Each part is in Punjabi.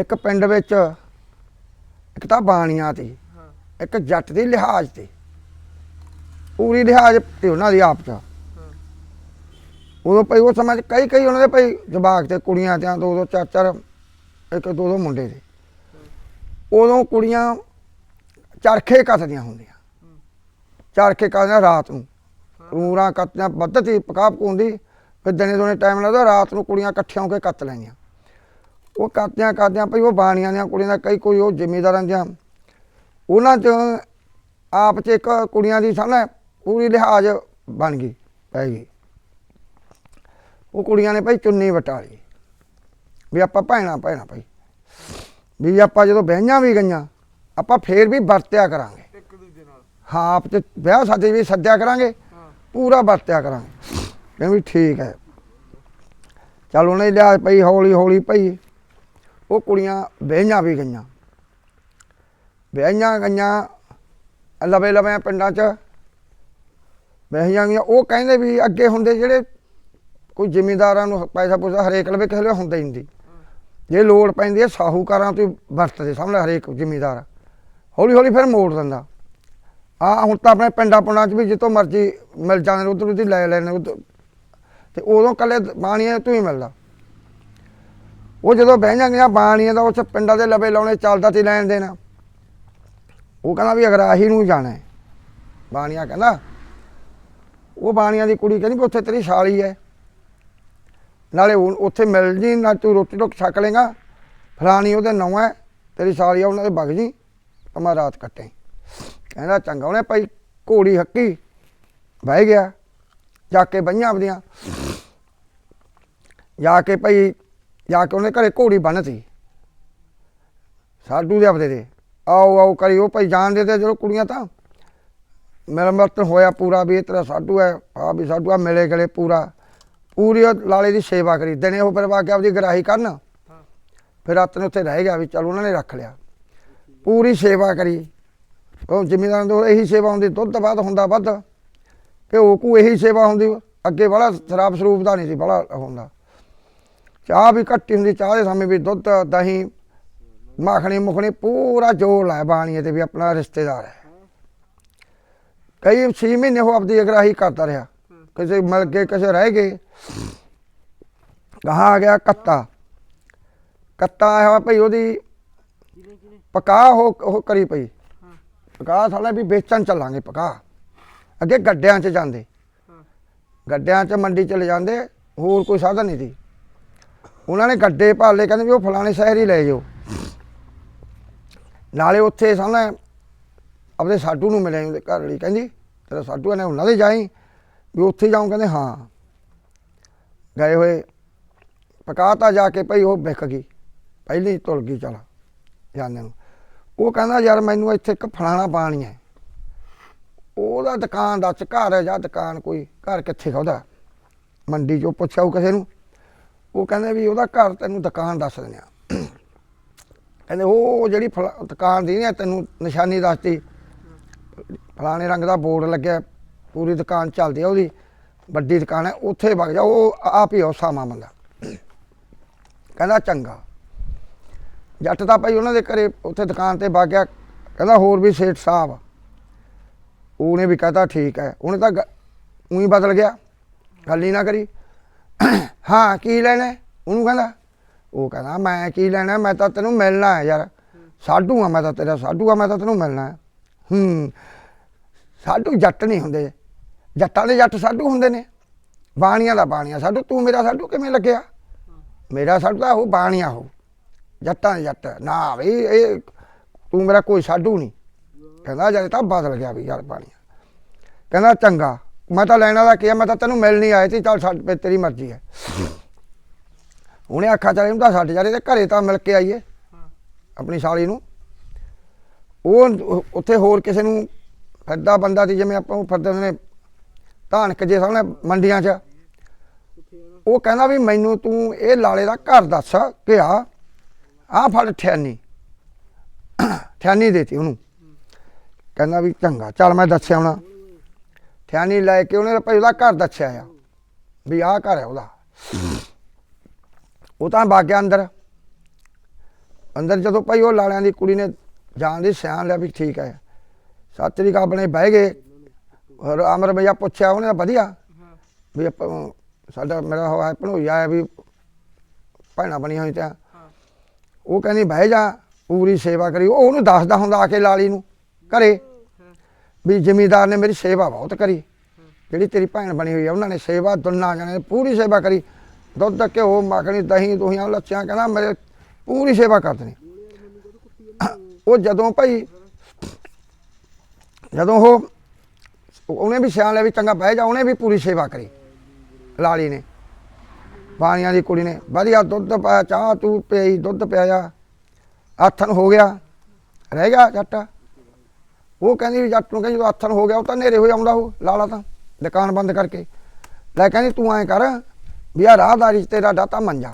ਇੱਕ ਪਿੰਡ ਵਿੱਚ ਇੱਕ ਤਾਂ ਬਾਣੀਆਂ ਤੇ ਇੱਕ ਜੱਟ ਦੀ ਲਿਹਾਜ਼ ਤੇ। ਪੂਰੀ ਲਿਹਾਜ਼ ਤੇ ਉਹਨਾਂ ਦੀ ਆਪ ਚ। ਉਦੋਂ ਭਾਈ ਉਹ ਸਮਾਂ 'ਚ ਕਈ ਕਈ ਉਹਨਾਂ ਦੇ ਭਾਈ ਜਵਾਕ ਤੇ ਕੁੜੀਆਂ ਤੇ ਦੋ ਦੋ ਚਾਰ ਚਾਰ ਇੱਕ ਦੋ ਦੋ ਮੁੰਡੇ ਤੇ। ਉਦੋਂ ਕੁੜੀਆਂ ਚਰਖੇ ਕੱਤਦੀਆਂ ਹੁੰਦੀਆਂ। ਚਰਖੇ ਕੱਤਦੀਆਂ ਰਾਤ ਨੂੰ। ਰੂਰਾਂ ਕੱਤਦੀਆਂ ਬੱਦਤੀ ਪਕਾ ਪਕਾਉਂਦੀ ਫਿਰ ਦਿਨੇ ਦੋਨੇ ਟਾਈਮ ਲੱਗਦਾ ਰਾਤ ਨੂੰ ਕੁੜੀਆਂ ਇਕੱਠੀਆਂ ਹੋ ਕੇ ਕੱਤ ਲੈਂਦੀਆਂ। ਉਹ ਕੱਤਿਆਂ ਕੱਤਿਆਂ ਭਈ ਉਹ ਬਾਣੀਆਂ ਦੀਆਂ ਕੁੜੀਆਂ ਦਾ ਕਈ ਕੋਈ ਉਹ ਜ਼ਿਮੀਦਾਰਾਂ ਦੀਆਂ। ਉਹਨਾਂ 'ਚ ਆਪ 'ਚ ਇੱਕ ਕੁੜੀਆਂ ਦੀ ਸਾਹਮਣੇ ਪੂਰੀ ਲਿਹਾਜ਼ ਬਣ ਗਈ ਪੈ ਗਈ। ਉਹ ਕੁੜੀਆਂ ਨੇ ਭਾਈ ਚੁੰਨੀ ਵਟਾਲੀ ਵੀ ਆਪਾਂ ਭੈਣਾ ਭੈਣਾ ਭਾਈ। ਵੀ ਆਪਾਂ ਜਦੋਂ ਬਹਿਆਂ ਵੀ ਗਈਆਂ ਆਪਾਂ ਫੇਰ ਵੀ ਵਰਤਿਆ ਕਰਾਂਗੇ। ਇੱਕ ਦੂਜੇ ਨਾਲ। ਹਾਂ ਆਪ ਚ ਵਿਆਹ ਸਾਦੇ ਵੀ ਸੱਦਿਆ ਕਰਾਂਗੇ ਪੂਰਾ ਵਰਤਿਆ ਕਰਾਂਗੇ। ਕਹਿੰਦੇ ਵੀ ਠੀਕ ਹੈ। ਚਲ ਉਹਨੇ ਲਿਆ ਪਈ ਹੌਲੀ ਹੌਲੀ ਪਈ ਉਹ ਕੁੜੀਆਂ ਵਿਆਹੀਆਂ ਵੀ ਗਈਆਂ। ਵਿਆਹੀਆਂ ਗਈਆਂ, ਲਵੇ ਲਵੇ ਪਿੰਡਾਂ 'ਚ ਵਿਆਹੀਆਂ ਗਈਆਂ। ਉਹ ਕਹਿੰਦੇ ਵੀ ਅੱਗੇ ਹੁੰਦੇ ਜਿਹੜੇ ਕੋਈ ਜ਼ਿਮੀਂਦਾਰਾਂ ਨੂੰ ਪੈਸਾ ਪੂਸਾ ਹਰੇਕ ਲਵੇ ਕਿਸੇ ਲਵੇ ਹੁੰਦਾ ਹੀ ਨਹੀਂ। ਜੇ ਲੋੜ ਪੈਂਦੀ ਹੈ ਸਾਹੂਕਾਰਾਂ ਤੋਂ ਹੀ ਵਰਤਦੇ ਸਾਹਮਣੇ ਹਰੇਕ ਜ਼ਿਮੀਂਦਾਰ। ਹੌਲੀ ਹੌਲੀ ਫਿਰ ਮੋੜ ਦਿੰਦਾ। ਆ ਹੁਣ ਤਾਂ ਆਪਣੇ ਪਿੰਡਾਂ ਪੁੰਡਾਂ 'ਚ ਵੀ ਜਿੱਥੋਂ ਮਰਜ਼ੀ ਮਿਲ ਜਾਂਦੇ ਨੇ, ਉਧਰ ਉਧਰ ਲੈ ਲੈਣੇ ਉੱਧਰ। ਤੇ ਉਦੋਂ ਕੱਲੇ ਪਾਣੀ ਤੋਂ ਹੀ ਮਿਲਦਾ। ਉਹ ਜਦੋਂ ਬਹਿ ਜਾਂਗੀਆਂ ਬਾਣੀਆਂ ਦਾ, ਉਸ ਪਿੰਡਾਂ ਦੇ ਲਵੇ ਲਾਉਣੇ, ਚੱਲਦਾ ਤੇ ਲੈਣ ਦੇਣਾ। ਉਹ ਕਹਿੰਦਾ ਵੀ ਅਗਰ ਆਹੀ ਨੂੰ ਜਾਣਾ ਹੈ। ਬਾਣੀਆਂ ਕਹਿੰਦਾ, ਉਹ ਬਾਣੀਆਂ ਦੀ ਕੁੜੀ ਕਹਿੰਦੀ ਵੀ ਉੱਥੇ ਤੇਰੀ ਸਾਲੀ ਹੈ। ਨਾਲੇ ਉੱਥੇ ਮਿਲ ਜੀ, ਨਾ ਤੂੰ ਰੋਟੀ ਟੁੱਕ ਛਕ ਲੇਗਾ ਫਲਾਣੀ ਉਹਦੇ ਨਾਂ ਹੈ, ਤੇਰੀ ਸਾਲੀ ਆ, ਉਹਨਾਂ ਦੇ ਬਗ ਜੀ। ਅਮਾ ਰਾਤ ਕੱਟੇ। ਕਹਿੰਦਾ ਚੰਗਾ ਉਹਨੇ ਭਾਈ, ਘੋੜੀ ਹੱਕੀ, ਬਹਿ ਗਿਆ। ਜਾ ਕੇ ਬਈਆਂ ਆਪਦੀਆਂ। ਜਾ ਕੇ ਭਾਈ ਜਾ ਕੇ ਉਹਨੇ ਘਰੇ ਘੋੜੀ ਬੰਨਤੀ ਸਾਡੂ ਦੇ ਆਪਦੇ ਦੇ। ਆਓ ਆਓ ਕਰੀ, ਉਹ ਭਾਈ ਜਾਣਦੇ ਤੇ ਜਦੋਂ ਕੁੜੀਆਂ ਤਾਂ। ਮੇਰਾ ਮਤਲਬ ਹੋਇਆ ਪੂਰਾ ਵੀ ਇਹ ਤੇਰਾ ਸਾਡੂ ਹੈ, ਆ ਵੀ ਸਾਡੂ ਆ ਮਿਲੇ ਗਲੇ ਪੂਰਾ। ਪੂਰੀ ਉਹ ਲਾਲੇ ਦੀ ਸੇਵਾ ਕਰੀ। ਦਿਨੇ ਉਹ ਫਿਰ ਵਾ ਕੇ ਆਪਦੀ ਗਰਾਹੀ ਕਰਨ। ਫਿਰ ਰਾਤ ਨੂੰ ਉੱਥੇ ਰਹਿ ਗਿਆ ਵੀ ਚਲ ਉਹਨਾਂ ਨੇ ਰੱਖ ਲਿਆ। ਪੂਰੀ ਸੇਵਾ ਕਰੀ। ਉਹ ਜ਼ਿਮੀਂਦਾਰਾਂ ਤੋਂ ਇਹੀ ਸੇਵਾ ਹੁੰਦੀ, ਦੁੱਧ ਬਾਅਦ ਹੁੰਦਾ ਵੱਧ। ਘਿਓ ਕੂ ਇਹੀ ਸੇਵਾ ਹੁੰਦੀ, ਅੱਗੇ ਬੜਾ ਸ਼ਰਾਬ ਸਰੂਪ ਦਾ ਨਹੀਂ ਸੀ, ਬੜਾ ਹੁੰਦਾ। ਚਾਹ ਵੀ ਘੱਟੀ ਹੁੰਦੀ, ਚਾਹ ਦੇ ਸਮੇਂ ਵੀ ਦੁੱਧ, ਦਹੀਂ, ਮੱਖਣੀ ਮੁਖਣੀ ਪੂਰਾ ਜੋਰ ਲਾਇਆ ਬਾਣੀਏ ਤੇ ਵੀ ਆਪਣਾ ਰਿਸ਼ਤੇਦਾਰ ਹੈ। ਕਈ 6 ਮਹੀਨੇ ਉਹ ਆਪਦੀ ਅਗਰਾਹੀ ਕਰਦਾ ਰਿਹਾ। ਕਿਸੇ ਮਿਲ ਗਏ, ਕਿਸੇ ਰਹਿ ਗਏ। ਕਹਾ ਆ ਗਿਆ ਕੱਤਾ। ਕੱਤਾ ਆਇਆ ਹੋਇਆ ਭਈ ਉਹਦੀ ਕਿਨੇ ਕਿਨੇ ਪਕਾ ਉਹ ਕਰੀ ਪਈ। ਹਾਂ ਪਕਾ ਸਾਲੇ ਵੀ ਵੇਚਣ ਚੱਲਾਂਗੇ ਪਕਾ ਅੱਗੇ ਗੱਡਿਆਂ 'ਚ ਜਾਂਦੇ। ਗੱਡਿਆਂ 'ਚ ਮੰਡੀ ਚ ਲੈ ਜਾਂਦੇ, ਹੋਰ ਕੋਈ ਸਾਧਨ ਨਹੀਂ ਸੀ। ਉਹਨਾਂ ਨੇ ਗੱਡੇ ਭਾਲੇ, ਕਹਿੰਦੇ ਵੀ ਉਹ ਫਲਾਣੇ ਸ਼ਹਿਰ ਹੀ ਲੈ ਜਾਓ। ਨਾਲੇ ਉੱਥੇ ਸਾਹਮਣੇ ਆਪਣੇ ਸਾਡੂ ਨੂੰ ਮਿਲਿਆ ਉਹਦੇ ਘਰ ਵਾਲੀ, ਕਹਿੰਦੀ, ਤੇਰਾ ਸਾਡੂ ਨੇ ਉਹਨਾਂ ਦੇ ਜਾਈ ਵੀ ਉੱਥੇ ਜਾਉਂ ਕਹਿੰਦੇ, ਹਾਂ। ਗਏ ਹੋਏ, ਪਕਾਤਾ ਜਾ ਕੇ ਭਈ ਉਹ ਵਿਕ ਗਈ। ਪਹਿਲੀ ਤੁਲ ਗਈ, ਚਲ ਜਾਂਦੇ ਨੂੰ। ਉਹ ਕਹਿੰਦਾ, ਯਾਰ ਮੈਨੂੰ ਇੱਥੇ ਇੱਕ ਫਲਾਣਾ ਪਾਣੀ ਹੈ। ਉਹਦਾ ਦੁਕਾਨ ਦੱਸ, ਘਰ ਹੈ ਜਾਂ ਦੁਕਾਨ ਕੋਈ, ਘਰ ਕਿੱਥੇ ਖੋਦਾ ਮੰਡੀ ਚੋਂ ਪੁੱਛਿਆ ਉਹ ਕਿਸੇ ਨੂੰ। ਉਹ ਕਹਿੰਦੇ ਵੀ ਉਹਦਾ ਘਰ ਤੈਨੂੰ ਦੁਕਾਨ ਦੱਸ ਦਿੰਦੇ ਆ। ਕਹਿੰਦੇ ਉਹ ਜਿਹੜੀ ਫਲਾ- ਦੁਕਾਨ ਦੀ ਨੇ ਤੈਨੂੰ ਨਿਸ਼ਾਨੀ ਦੱਸਤੀ, ਫਲਾਣੇ ਰੰਗ ਦਾ ਬੋਰਡ ਲੱਗਿਆ, ਪੂਰੀ ਦੁਕਾਨ ਚੱਲਦੀ ਆ ਉਹਦੀ, ਵੱਡੀ ਦੁਕਾਨ ਹੈ ਉੱਥੇ ਵਗ ਜਾ, ਉਹ ਆਪ ਹੀ ਉਹ ਸਾਮਾ ਬੰਦਾ। ਕਹਿੰਦਾ ਚੰਗਾ। ਜੱਟ ਤਾਂ ਭਾਈ ਉਹਨਾਂ ਦੇ ਘਰੇ ਉੱਥੇ ਦੁਕਾਨ ਤੇ ਵਗ ਗਿਆ, ਕਹਿੰਦਾ ਹੋਰ ਵੀ ਸੇਠ ਸਾਹਿਬ ਉਹਨੇ ਵੀ ਕਹਤਾ ਠੀਕ ਹੈ, ਉਹਨੇ ਤਾਂ ਉਹੀ ਬਦਲ ਗਿਆ, ਗੱਲ ਹੀ ਨਾ ਕਰੀ। ਹਾਂ, ਕੀ ਲੈਣਾ? ਉਹਨੂੰ ਕਹਿੰਦਾ, ਉਹ ਕਹਿੰਦਾ, ਮੈਂ ਕੀ ਲੈਣਾ? ਮੈਂ ਤਾਂ ਤੈਨੂੰ ਮਿਲਣਾ ਹੈ ਯਾਰ। ਸਾਡੂ ਆ, ਮੈਂ ਤਾਂ ਤੇਰਾ ਸਾਡੂ ਆ, ਮੈਂ ਤਾਂ ਤੈਨੂੰ ਮਿਲਣਾ ਹੈ। ਹੂੰ, ਸਾਡੂ ਜੱਟ ਨਹੀਂ ਹੁੰਦੇ। ਜੱਟਾਂ ਦੇ ਜੱਟ ਸਾਡੂ ਹੁੰਦੇ ਨੇ। ਬਾਣੀਆਂ ਦਾ ਬਾਣੀਆਂ। ਸਾਡੂ, ਤੂੰ ਮੇਰਾ ਸਾਡੂ ਕਿਵੇਂ ਲੱਗਿਆ? ਮੇਰਾ ਸਾਡੂ ਤਾਂ ਉਹ ਬਾਣੀਆਂ ਹੋ। ਜੱਟਾਂ ਦੇ ਜੱਟ। ਨਾ ਬਈ ਇਹ ਤੂੰ ਮੇਰਾ ਕੋਈ ਸਾਡੂ ਨਹੀਂ। ਕਹਿੰਦਾ, ਜਦ ਤਾਂ ਬਦਲ ਗਿਆ ਵੀ ਯਾਰ ਬਾਣੀਆਂ। ਕਹਿੰਦਾ, ਚੰਗਾ। ਮੈਂ ਤਾਂ ਲੈਣ ਵਾਲਾ ਕਿਹਾ, ਮੈਂ ਤਾਂ ਤੈਨੂੰ ਮਿਲ ਨਹੀਂ ਆਇਆ ਸੀ, ਚੱਲ ਸਾਡੇ ਤੇਰੀ ਮਰਜ਼ੀ ਹੈ। ਉਹਨੇ ਆਖਿਆ ਚੱਲ ਇਹਨੂੰ ਤਾਂ ਛੱਡ ਜਾ ਤੇ ਘਰੇ ਤਾਂ ਮਿਲ ਕੇ ਆਈਏ, ਆਪਣੀ ਸਾਲੀ ਨੂੰ। ਉਹ ਉੱਥੇ ਹੋਰ ਕਿਸੇ ਨੂੰ ਫਿਰਦਾ ਬੰਦਾ ਸੀ, ਜਿਵੇਂ ਆਪਾਂ ਨੂੰ ਫਿਰਦੇ ਨੇ, ਧਾਨਕ ਜੇ ਸਾਹਮਣੇ ਮੰਡੀਆਂ 'ਚ। ਉਹ ਕਹਿੰਦਾ ਵੀ ਮੈਨੂੰ ਤੂੰ ਇਹ ਲਾਲੇ ਦਾ ਘਰ ਦੱਸ, ਕਿ ਆ ਆ ਫੜ ਠਿਆਨੀ। ਠਿਆਨੀ ਦੇਤੀ ਉਹਨੂੰ। ਕਹਿੰਦਾ ਵੀ ਚੰਗਾ, ਚੱਲ ਮੈਂ ਦੱਸਿਆ ਹੁਣ। ਠਿਆਨੀ ਲੈ ਕੇ ਉਹਨੇ ਭਾਈ ਉਹਦਾ ਘਰ ਦੱਸਿਆ ਆ ਵੀ ਆਹ ਘਰ ਹੈ ਉਹਦਾ। ਉਹ ਤਾਂ ਬਾਗਿਆ ਅੰਦਰ। ਅੰਦਰ ਜਦੋਂ ਭਾਈ ਉਹ ਲਾਲਿਆਂ ਦੀ ਕੁੜੀ ਨੇ ਜਾਣ ਦੀ ਸਿਆਣ ਲਿਆ ਵੀ ਠੀਕ ਹੈ। ਸਤਿ ਸ੍ਰੀ ਆਪਣੇ ਬਹਿ ਗਏ। ਔਰ ਅਮਰ ਭਈਆ ਪੁੱਛਿਆ, ਉਹਨੇ ਵਧੀਆ। ਵੀ ਆਪਾਂ, ਸਾਡਾ ਮੇਰਾ ਹੋਇਆ ਭਣੋਈਆ ਹੈ ਵੀ ਭੈਣਾਂ ਬਣੀਆਂ ਹੋਈ ਤਾਂ। ਉਹ ਕਹਿੰਦੀ, ਬਹਿ ਜਾ, ਪੂਰੀ ਸੇਵਾ ਕਰੀ। ਉਹ ਉਹਨੂੰ ਦੱਸਦਾ ਹੁੰਦਾ ਆ ਕੇ ਲਾਲੀ ਨੂੰ, ਘਰੇ। ਵੀ ਜ਼ਿਮੀਦਾਰ ਨੇ ਮੇਰੀ ਸੇਵਾ ਬਹੁਤ ਕਰੀ। ਜਿਹੜੀ ਤੇਰੀ ਭੈਣ ਬਣੀ ਹੋਈ ਆ, ਉਹਨਾਂ ਨੇ ਸੇਵਾ, ਦੁੰਨਾ ਜਾਣੇ ਪੂਰੀ ਸੇਵਾ ਕਰੀ। ਦੁੱਧ, ਘਿਓ, ਮੱਖਣੀ, ਦਹੀਂ, ਦੁਹੀਆਂ, ਲੱਛੀਆਂ, ਕਹਿੰਦਾ ਮੇਰੇ ਪੂਰੀ ਸੇਵਾ ਕਰਦੇ ਨੇ ਉਹ ਜਦੋਂ ਭਾਈ, ਜਦੋਂ ਉਹ ਉਹਨੇ ਵੀ ਸਿਆਣ ਲਿਆ ਵੀ ਚੰਗਾ ਬਹਿ ਜਾ, ਉਹਨੇ ਵੀ ਪੂਰੀ ਸੇਵਾ ਕਰੀ। ਲਾਲੀ ਨੇ, ਬਾਣੀਆਂ ਦੀ ਕੁੜੀ ਨੇ, ਵਧੀਆ ਦੁੱਧ ਪਾਇਆ, ਚਾਹ ਤੂੰ ਪਈ, ਦੁੱਧ ਪਿਆਇਆ ਆਥਨ ਹੋ ਗਿਆ, ਰਹਿ ਗਿਆ ਜੱਟ। ਉਹ ਕਹਿੰਦੀ ਵੀ ਜੱਟ ਨੂੰ ਕਹਿੰਦੀ ਜਦੋਂ ਆਥਣ ਹੋ ਗਿਆ ਉਹ ਤਾਂ ਨੇਰੇ ਹੋਏ ਆਉਂਦਾ ਉਹ ਲਾਲਾ ਤਾਂ, ਦੁਕਾਨ ਬੰਦ ਕਰਕੇ। ਲੈ ਕਹਿੰਦੀ ਤੂੰ ਐਂ ਕਰ ਵੀ ਆ ਰਾਹਦਾਰੀ 'ਚ ਤੇਰਾ ਦਾਤਾ ਮੰਜਾ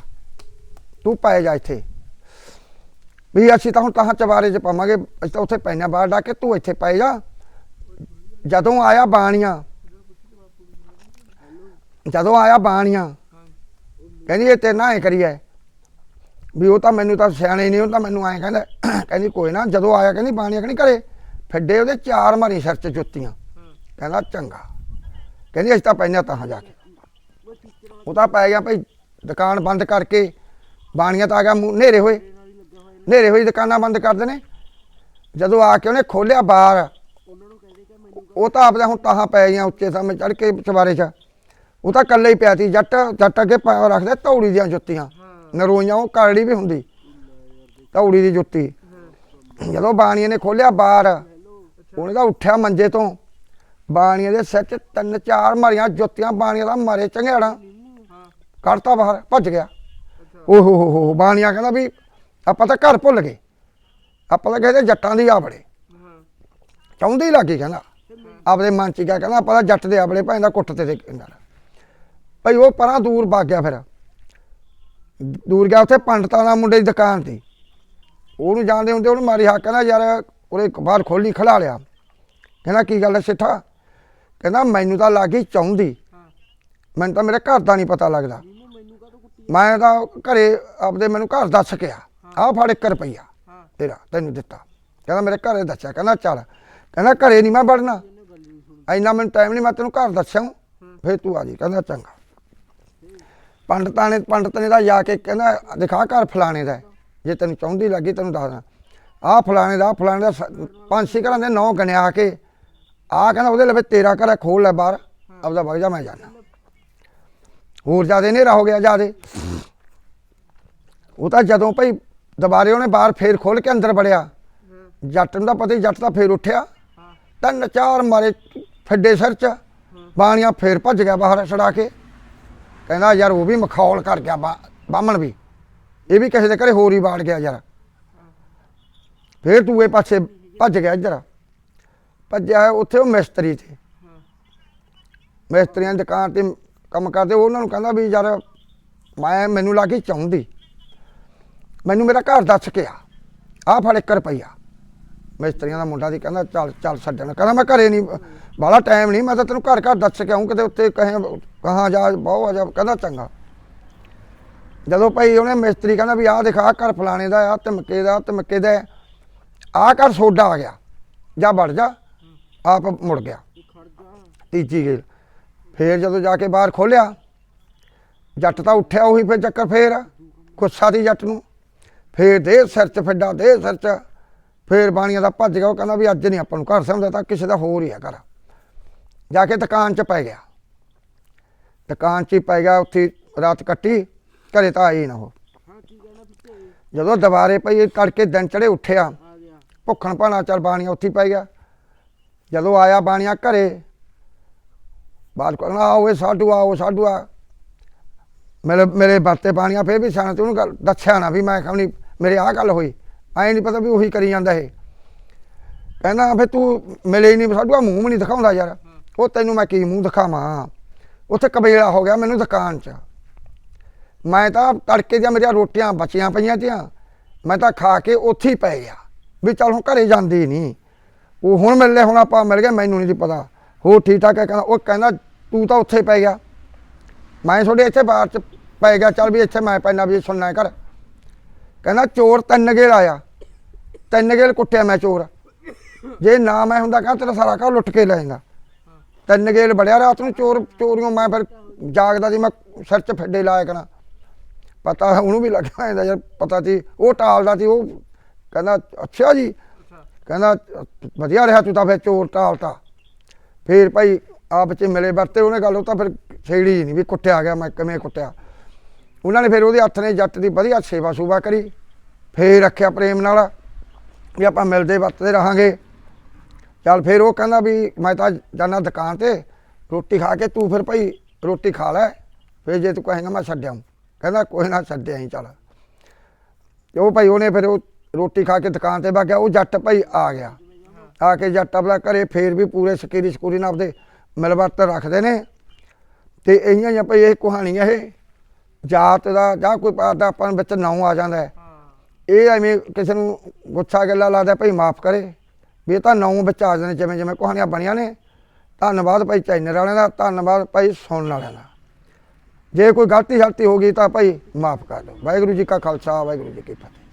ਤੂੰ ਪੈ ਜਾ ਇੱਥੇ। ਵੀ ਅਸੀਂ ਤਾਂ ਹੁਣ ਤਾਂ ਚਵਾਰੇ 'ਚ ਪਾਵਾਂਗੇ, ਅਸੀਂ ਤਾਂ ਉੱਥੇ ਪੈਣਾ ਬਾਹਰ ਡਾ ਕੇ, ਤੂੰ ਇੱਥੇ ਪੈ ਜਾ। ਜਦੋਂ ਆਇਆ ਬਾਣੀਆਂ, ਜਦੋਂ ਆਇਆ ਬਾਣੀਆਂ, ਕਹਿੰਦੀ ਇਹ ਤੇ ਨਾ ਐ ਕਰੀਏ ਵੀ ਉਹ ਤਾਂ ਮੈਨੂੰ ਤਾਂ ਸਿਆਣੇ ਨਹੀਂ ਉਹ ਤਾਂ ਮੈਨੂੰ ਐਂ ਕਹਿੰਦਾ, ਕਹਿੰਦੀ ਕੋਈ ਨਾ, ਜਦੋਂ ਆਇਆ ਕਹਿੰਦੀ ਬਾਣੀਆਂ ਕਹਿੰਦੀ ਘਰੇ? ਫੱਡੇ ਉਹਦੇ ਚਾਰ ਮਾਰੀ ਸਿਰ 'ਚ ਜੁੱਤੀਆਂ। ਕਹਿੰਦਾ ਚੰਗਾ। ਕਹਿੰਦੀ ਅਸੀਂ ਤਾਂ ਪੈਣਾ ਤਾਂ ਜਾ ਕੇ। ਉਹ ਤਾਂ ਪੈ ਗਿਆ ਭਾਈ ਦੁਕਾਨ ਬੰਦ ਕਰਕੇ ਬਾਣੀਆਂ ਤਾਂ ਆ ਗਿਆ ਮੂੰਹ ਹੋਏ। ਹਨੇਰੇ ਹੋਈ ਦੁਕਾਨਾਂ ਬੰਦ ਕਰਦੇ ਨੇ ਜਦੋਂ ਆ ਕੇ ਉਹਨੇ ਖੋਲਿਆ ਬਾਹਰ, ਉਹ ਤਾਂ ਆਪਦਾ ਹੁਣ ਤਾਹਾਂ ਪੈ ਗਈਆਂ ਉੱਚੇ ਸਾਹਮਣੇ ਚੜ ਕੇ ਚਵਾਰੇ 'ਚ। ਉਹ ਤਾਂ ਇਕੱਲੇ ਹੀ ਪਿਆ ਸੀ, ਜੱਟ ਜੱਟ ਅੱਗੇ ਪਾ ਰੱਖਦੇ ਤੌੜੀ ਦੀਆਂ ਜੁੱਤੀਆਂ। ਨਰੋਈਆਂ, ਉਹ ਕਰੜੀ ਵੀ ਹੁੰਦੀ। ਤੌੜੀ ਦੀ ਜੁੱਤੀ। ਜਦੋਂ ਬਾਣੀਏ ਨੇ ਖੋਲਿਆ ਬਾਹਰ ਉਹਨੇ ਤਾਂ ਉੱਠਿਆ ਮੰਜੇ ਤੋਂ। ਬਾਣੀਆਂ ਦੇ ਸਿਰ 'ਚ ਤਿੰਨ ਚਾਰ ਮਾਰੀਆਂ, ਜੁੱਤੀਆਂ ਬਾਣੀਆਂ ਦਾ ਮਾਰੇ ਚੰਗਿਆੜਾ ਕੱਢਤਾ ਬਾਹਰ, ਭੱਜ ਗਿਆ। ਅੱਛਾ ਓ ਹੋ ਹੋ ਹੋ, ਬਾਣੀਆਂ ਕਹਿੰਦਾ ਵੀ ਆਪਾਂ ਤਾਂ ਘਰ ਭੁੱਲ ਗਏ। ਆਪਾਂ ਤਾਂ ਕਹਿੰਦੇ ਜੱਟਾਂ ਦੀ ਆਬੜੇ ਚਾਹੁੰਦੇ ਹੀ ਲੱਗੇ ਕਹਿੰਦਾ। ਆਪਦੇ ਮਨ ਚ ਕਿਆ ਕਹਿੰਦਾ, ਆਪਾਂ ਤਾਂ ਜੱਟ ਦੇ ਆਬੜੇ ਭਾਵੇਂ ਦਾ ਕੁੱਟ ਤੇ ਦੇ ਕਹਿੰਦਾ ਭਾਈ ਉਹ ਪਰਾਂ ਦੂਰ ਭੱਗ ਗਿਆ ਫਿਰ। ਦੂਰ ਗਿਆ ਉੱਥੇ ਪੰਡਤਾਂ ਦਾ ਮੁੰਡੇ ਦੀ ਦੁਕਾਨ ਤੇ। ਉਹਨੂੰ ਜਾਣਦੇ ਹੁੰਦੇ ਉਹਨੂੰ ਮਾਰੀ ਹੱਕ ਕਹਿੰਦਾ, ਯਾਰ ਉਹਨੇ ਬਾਹਰ ਖੋਲੀ ਖਲਾ ਲਿਆ। ਕਹਿੰਦਾ ਕੀ ਗੱਲ ਹੈ ਸਿੱਠਾ? ਕਹਿੰਦਾ ਮੈਨੂੰ ਤਾਂ ਲੱਗੀ ਚਾਹੁੰਦੀ ਮੈਨੂੰ ਤਾਂ ਮੇਰੇ ਘਰ ਦਾ ਨਹੀਂ ਪਤਾ ਲੱਗਦਾ। ਮੈਂ ਤਾਂ ਘਰੇ ਆਪਦੇ ਮੈਨੂੰ ਘਰ ਦੱਸ ਕੇ ਆ। ਆਹ ਫੜ 1 ਰੁਪਈਆ ਤੇਰਾ ਤੈਨੂੰ ਦਿੱਤਾ। ਕਹਿੰਦਾ ਮੇਰੇ ਘਰੇ ਦੱਸਿਆ। ਕਹਿੰਦਾ ਚੱਲ। ਕਹਿੰਦਾ ਘਰੇ ਨਹੀਂ ਮੈਂ ਵੜਨਾ। ਇੰਨਾ ਮੈਨੂੰ ਟਾਈਮ ਨਹੀਂ ਮੈਂ ਤੈਨੂੰ ਘਰ ਦੱਸਿਆ ਫੇਰ ਤੂੰ ਆ ਜੀ। ਕਹਿੰਦਾ ਚੰਗਾ। ਪੰਡਤਾਂ ਨੇ ਪੰਡਤ ਨੇ ਦਾ ਜਾ ਕੇ ਕਹਿੰਦਾ ਦਿਖਾ ਘਰ ਫਲਾਣੇ ਦਾ। ਜੇ ਤੈਨੂੰ ਚਾਹੁੰਦੀ ਲੱਗੀ ਤੈਨੂੰ ਦੱਸਦਾ। ਆਹ ਫਲਾਣੇ ਦਾ ਆਹ ਫਲਾਣੇ ਦਾ ਸ- ਪੰਜ ਛੇ ਘਰਾਂ ਦੇ ਨੌ ਗਣਿਆ ਕੇ ਆਹ ਕਹਿੰਦਾ ਉਹਦੇ ਲਵੇ ਤੇਰਾ ਘਰ ਹੈ, ਖੋਲ ਲੈ ਬਾਹਰ ਆਪਦਾ ਵਗ ਜਾ ਮੈਂ ਜਾਣਾ। ਹੋਰ ਜਿਆਦੇ ਹਨੇਰਾ ਹੋ ਗਿਆ ਜਿਆਦੇ। ਉਹ ਤਾਂ ਜਦੋਂ ਭਾਈ ਦੁਬਾਰੇ ਉਹਨੇ ਬਾਹਰ ਫੇਰ ਖੋਲ ਕੇ ਅੰਦਰ ਵੜਿਆ ਜੱਟ ਨੂੰ ਤਾਂ ਪਤਾ ਹੀ ਜੱਟ ਤਾਂ ਫੇਰ ਉੱਠਿਆ। ਤਾਂ ਨਚਾਰ ਮਾਰੇ ਫੱਡੇ ਸਿਰ ਚ ਬਾਣੀਆਂ ਫੇਰ ਭੱਜ ਗਿਆ ਬਾਹਰ ਛੜਾ ਕੇ। ਕਹਿੰਦਾ ਯਾਰ ਉਹ ਵੀ ਮਖੌਲ ਕਰ ਗਿਆ ਬਾ- ਬਾਹਮਣ ਵੀ। ਇਹ ਵੀ ਕਿਸੇ ਦੇ ਘਰੇ ਹੋਰ ਹੀ ਬਾੜ ਗਿਆ ਯਾਰ। ਫੇਰ ਦੂਏ ਪਾਸੇ ਭੱਜ ਗਿਆ ਇੱਧਰ। ਭੱਜਿਆ ਉੱਥੇ ਉਹ ਮਿਸਤਰੀ ਤੇ। ਮਿਸਤਰੀਆਂ ਦੀ ਦੁਕਾਨ ਤੇ ਕੰਮ ਕਰਦੇ ਉਹਨਾਂ ਨੂੰ ਕਹਿੰਦਾ ਵੀ ਯਾਰ ਮੈਂ, ਮੈਨੂੰ ਲੱਗੀ ਚਾਹੁੰਦੀ। ਮੈਨੂੰ ਮੇਰਾ ਘਰ ਦੱਸ ਕੇ ਆ। ਆਹ ਫੜ 1 ਰੁਪਈਆ। ਮਿਸਤਰੀਆਂ ਦਾ ਮੁੰਡਾ ਦੀ ਕਹਿੰਦਾ, ਚੱਲ ਚੱਲ ਛੱਡਣ। ਕਹਿੰਦਾ ਮੈਂ ਘਰੇ ਨਹੀਂ ਬਾਲਾ ਟਾਈਮ ਨਹੀਂ, ਮੈਂ ਤਾਂ ਤੈਨੂੰ ਘਰ ਘਰ ਦੱਸ ਕੇ ਆਉਂ ਕਿਤੇ ਉੱਤੇ ਕਹੇ, ਕਹਾਂ ਜਾ, ਬਹੁ ਆ ਜਾ, ਕਹਿੰਦਾ ਚੰਗਾ। ਜਦੋਂ ਭਾਈ ਉਹਨੇ ਮਿਸਤਰੀ ਕਹਿੰਦਾ ਵੀ ਆਹ ਦਿਖਾ ਘਰ ਫਲਾਣੇ ਦਾ ਆ, ਧਮਕੇ ਦਾ ਧਮਕੇ ਦਾ। ਆਹ ਘਰ ਸੋਡਾ ਆ ਗਿਆ। ਜਾ ਵੜ ਜਾ। ਆਪ ਮੁੜ ਗਿਆ। ਤੀਜੀ ਗੇਲ ਫੇਰ ਜਦੋਂ ਜਾ ਕੇ ਬਾਹਰ ਖੋਲਿਆ, ਜੱਟ ਤਾਂ ਉੱਠਿਆ ਉਹੀ ਫੇਰ ਚੱਕਰ ਫੇਰ, ਗੁੱਸਾ ਦੀ ਜੱਟ ਨੂੰ। ਫੇਰ ਦੇ ਸਿਰ ਚ ਫੱਡਾ ਦੇ ਸਿਰ ਚ। ਫੇਰ ਬਾਣੀਆਂ ਦਾ ਭੱਜ ਗਿਆ, ਉਹ ਕਹਿੰਦਾ ਵੀ ਅੱਜ ਨਹੀਂ ਆਪਾਂ ਨੂੰ ਘਰ ਸਮਝਦਾ ਤਾਂ ਕਿਸੇ ਦਾ ਹੋਰ ਹੀ ਆ ਘਰ। ਜਾ ਕੇ ਦੁਕਾਨ 'ਚ ਪੈ ਗਿਆ। ਦੁਕਾਨ 'ਚ ਹੀ ਪੈ ਗਿਆ, ਉੱਥੇ ਰਾਤ ਕੱਟੀ, ਘਰੇ ਤਾਂ ਆਈ ਨਾ ਉਹ। ਜਦੋਂ ਦੁਬਾਰੇ ਪਈ ਤੜਕੇ ਦਿਨ ਚੜੇ ਉੱਠਿਆ ਭੁੱਖਣ ਭਾਣਾ ਚੱਲ ਬਾਣੀਆਂ ਉੱਥੇ ਹੀ ਪੈ ਗਿਆ। ਜਦੋਂ ਆਇਆ ਬਾਣੀਆਂ ਘਰੇ, ਬਾਤ ਕਰਨਾ, ਆਓ ਇਹ ਸਾਡੂ ਆਓ ਸਾਡੂ ਆ। ਮੇਰੇ ਮੇਰੇ ਬਾਤੇ ਬਾਣੀਆਂ ਫੇਰ ਵੀ ਸਿਆਣਾ ਤੇ ਉਹਨੂੰ ਗੱਲ ਦੱਸਿਆ ਨਾ ਵੀ ਮੈਂ ਕਹਣੀ ਮੇਰੇ ਆਹ ਗੱਲ ਹੋਈ। ਐ ਨਹੀਂ ਪਤਾ ਵੀ ਉਹੀ ਕਰੀ ਜਾਂਦਾ ਇਹ। ਕਹਿੰਦਾ ਫੇ ਤੂੰ ਮਿਲੇ ਹੀ ਨਹੀਂ ਸਾਡੂਆ ਮੂੰਹ ਵੀ ਨਹੀਂ ਦਿਖਾਉਂਦਾ ਯਾਰ। ਉਹ ਤੈਨੂੰ ਮੈਂ ਕੀ ਮੂੰਹ ਦਿਖਾਵਾਂ? ਉੱਥੇ ਕਬੇਲਾ ਹੋ ਗਿਆ ਮੈਨੂੰ ਦੁਕਾਨ 'ਚ। ਮੈਂ ਤਾਂ ਤੜਕੇ ਦੀਆਂ ਮੇਰੀਆਂ ਰੋਟੀਆਂ ਬਚੀਆਂ ਪਈਆਂ ਤੀਆਂ। ਮੈਂ ਤਾਂ ਖਾ ਕੇ ਉੱਥੇ ਹੀ ਪੈ ਗਿਆ। ਵੀ ਚੱਲ ਹੁਣ ਘਰੇ ਜਾਂਦੀ ਨਹੀਂ ਉਹ ਹੁਣ ਮਿਲ ਲੈ, ਹੁਣ ਆਪਾਂ ਮਿਲ ਗਏ, ਮੈਨੂੰ ਨਹੀਂ ਪਤਾ। ਹੋਰ ਠੀਕ ਠਾਕ ਹੈ, ਕਹਿੰਦਾ, ਉਹ ਕਹਿੰਦਾ, ਤੂੰ ਤਾਂ ਉੱਥੇ ਪੈ ਗਿਆ। ਮੈਂ ਤੁਹਾਡੇ ਇੱਥੇ ਬਾਹਰ ਚ ਪੈ ਗਿਆ, ਚੱਲ ਵੀ ਇੱਥੇ ਮੈਂ ਪੈਣਾ ਵੀ ਸੁਣਨਾ ਕਰ ਕਹਿੰਦਾ, ਚੋਰ ਤਿੰਨ ਗੇਲ ਆਇਆ। ਤਿੰਨ ਗੇਲ ਕੁੱਟਿਆ ਮੈਂ ਚੋਰ। ਜੇ ਨਾ ਮੈਂ ਹੁੰਦਾ, ਕਹਿੰਦਾ, ਤੇਰਾ ਸਾਰਾ ਘਰ ਲੁੱਟ ਕੇ ਲੈ ਜਾਏਗਾ ਤਿੰਨ ਗੇਲ ਬੜਿਆ ਰਾਤ ਨੂੰ ਚੋਰ ਚੋਰੀਆਂ ਮੈਂ ਫਿਰ ਜਾਗਦਾ ਸੀ, ਮੈਂ ਸਿਰ 'ਚ ਫੱਡੇ ਲਾਇਆ ਕਰਾਂ ਪਤਾ ਉਹਨੂੰ ਵੀ ਲੱਗਿਆ ਜਾਂਦਾ ਯਾਰ, ਪਤਾ ਸੀ, ਉਹ ਟਾਲਦਾ ਸੀ, ਉਹ ਕਹਿੰਦਾ ਅੱਛਾ ਜੀ। ਕਹਿੰਦਾ ਵਧੀਆ ਰਿਹਾ ਤੂੰ ਤਾਂ ਫਿਰ ਚੋਰ ਟਾਲਤਾ। ਫਿਰ ਭਾਈ ਆਪ ਚ ਮਿਲੇ ਵਰਤੇ ਉਹਨੇ ਗੱਲ ਉਹ ਤਾਂ ਫਿਰ ਛੇੜੀ ਨਹੀਂ ਵੀ ਕੁੱਟਿਆ ਗਿਆ ਮੈਂ ਕਿਵੇਂ ਕੁੱਟਿਆ। ਉਹਨਾਂ ਨੇ ਫਿਰ ਉਹਦੇ ਹੱਥ ਨੇ ਜੱਟ ਦੀ ਵਧੀਆ ਸੇਵਾ ਸੂਵਾ ਕਰੀ। ਫੇਰ ਰੱਖਿਆ ਪ੍ਰੇਮ ਨਾਲ ਵੀ ਆਪਾਂ ਮਿਲਦੇ ਵਰਤਦੇ ਰਹਾਂਗੇ। ਚੱਲ ਫਿਰ ਉਹ ਕਹਿੰਦਾ ਵੀ ਮੈਂ ਤਾਂ ਜਾਣਾ ਦੁਕਾਨ ਤੇ ਰੋਟੀ ਖਾ ਕੇ ਤੂੰ ਫਿਰ ਭਾਈ ਰੋਟੀ ਖਾ ਲੈ ਫਿਰ ਜੇ ਤੂੰ ਕਹੇਂਗਾ ਮੈਂ ਛੱਡਿਆ ਕਹਿੰਦਾ ਕੋਈ ਨਾ ਛੱਡਿਆ ਹੀ ਚੱਲ। ਉਹ ਭਾਈ ਉਹਨੇ ਫਿਰ ਉਹ ਰੋਟੀ ਖਾ ਕੇ ਦੁਕਾਨ ਤੇ ਵਗ ਗਿਆ, ਉਹ ਜੱਟ ਭਾਈ ਆ ਗਿਆ। ਆ ਕੇ ਜੱਟ ਆਪਣਾ ਘਰੇ ਫੇਰ ਵੀ ਪੂਰੇ ਸਕੀਰੀ ਸਕੂਰੀ ਨਾਲ ਆਪਦੇ ਮਿਲਵਰਤ ਰੱਖਦੇ ਨੇ। ਤੇ ਇਹੀਆਂ ਹੀ ਭਾਈ ਇਹ ਕਹਾਣੀ ਆ ਇਹ, ਜਾਤ ਦਾ ਜਾਂ ਕੋਈ ਪਾਤ ਦਾ ਆਪਾਂ ਵਿੱਚ ਨਾਉ ਆ ਜਾਂਦਾ ਹੈ। ਇਹ ਐਵੇਂ ਕਿਸੇ ਨੂੰ ਗੁੱਸਾ ਗੱਲਾਂ ਲੱਗਦਾ ਭਾਈ ਮਾਫ ਕਰੇ। ਵੀ ਇਹ ਤਾਂ ਨਾਉ ਵਿੱਚ ਆ ਜਾਂਦੇ ਜਿਵੇਂ ਜਿਵੇਂ ਕਹਾਣੀਆਂ ਬਣੀਆਂ ਨੇ। ਧੰਨਵਾਦ ਭਾਈ ਚੈਨਲ ਵਾਲਿਆਂ ਦਾ, ਧੰਨਵਾਦ ਭਾਈ ਸੁਣਨ ਵਾਲਿਆਂ ਦਾ। ਜੇ ਕੋਈ ਗਲਤੀ ਸ਼ਲਤੀ ਹੋ ਗਈ ਤਾਂ ਭਾਈ ਮਾਫ ਕਰ ਦਿਓ। ਵਾਹਿਗੁਰੂ ਜੀ ਕਾ ਖਾਲਸਾ, ਵਾਹਿਗੁਰੂ ਜੀ ਕੀ ਫਤਿਹ।